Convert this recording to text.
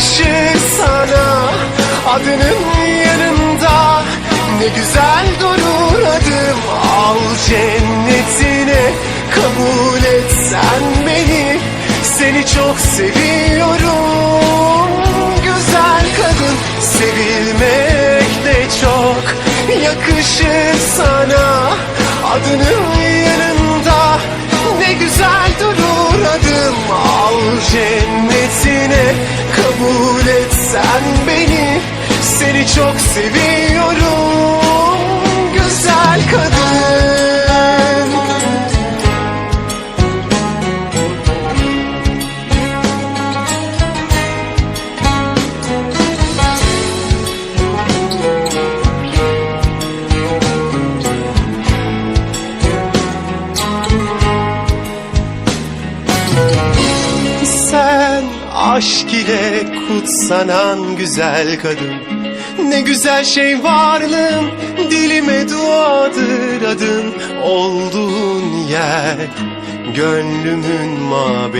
yakışır sana Adının yanında. Ne güzel durur adım Al cennetine kabul et sen beni Seni çok seviyorum. Güzel kadın sevilmek de çok yakışır sana. Adının yanında ne güzel durur adım Al cennetine Seni çok seviyorum güzel kadın. Sen aşk ile kutsanan güzel kadın Ne güzel şey varlığın dilime duadır adın. Olduğun yer gönlümün mabedi